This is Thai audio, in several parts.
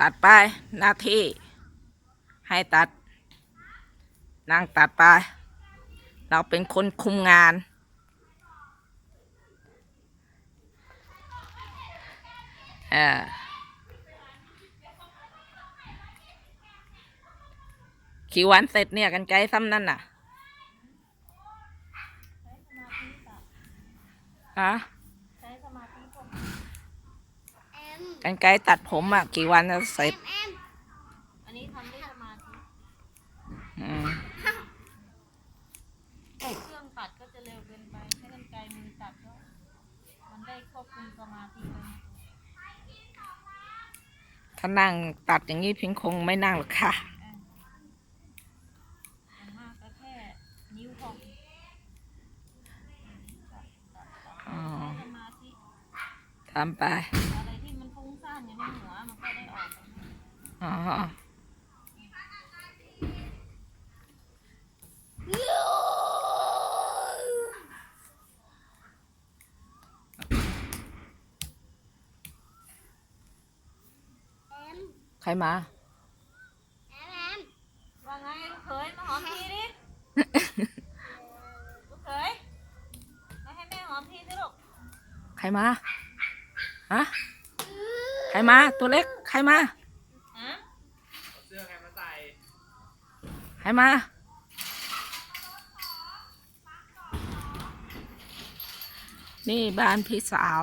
ตัดไปหน้าที่ ให้ตัด นางตัดไป เราเป็นคนคุมงาน เออขี่วันเสร็จเนี่ยกันไกลซ้ำนั่นน่ะ ฮะ ใช้สมาธิผม แอม กันไกลตัดผมอะ กี่วันจะเสร็จแอมอันนี้ทำด้วยสมาธิอืมเครื่องตัดก็จะเร็วเกินไปใช้กรรไกรมือตัดก็มันได้ควบคุมสมาธิไปถ้านั่งตัดอย่างนี้พิงคงไม่นั่งหรอกค่ะมันมากก็แค่นิ้วของอ๋อ สมาธิ ทำไปอะไรที่มันฟุ้งซ่านอยู่ในหัวมันก็ได้ออกไป อ๋อใครมาแอมแอมว่าไงลูกเขยมาหอมทีดิลูกเขยมาให้แม่หอมทีสิลูกใครมาฮะใครมาตัวเล็กใครมา ใครมา นี่บ้านพี่สาว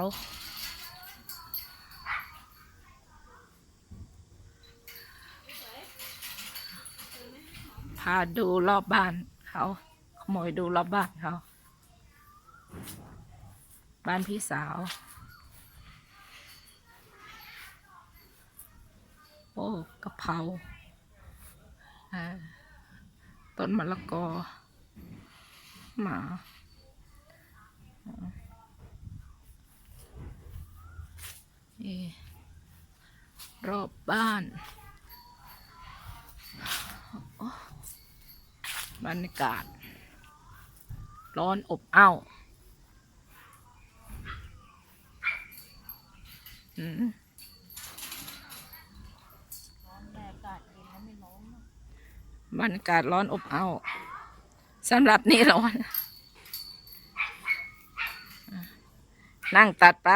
พาดูรอบบ้านเขาขโมยดูรอบบ้านเขา บ้านพี่สาวโอ้กะเพราอ่า ต้นมะละกอ หมานี่รอบบ้าน บรรยากาศ ร้อนอบอ้าวอืม ร้อนแต่อากาศเย็นแล้วไม่ร้อนนะ บรรยากาศร้อนอบอ้าวสำหรับนี่ร้อน นั่งตัดไป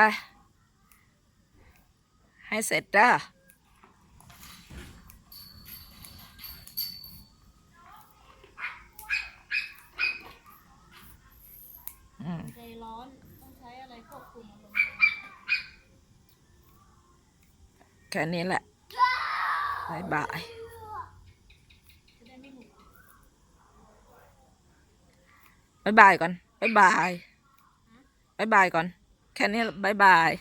ให้เสร็จจ้าอืมใจร้อนต้องใช้อะไรควบคุมอารมณ์แค่นี้แหละบายบาย จะได้ไม่หงุดหงิด บายบายก่อนบายบายบายบายก่อน แค่นี้บายบาย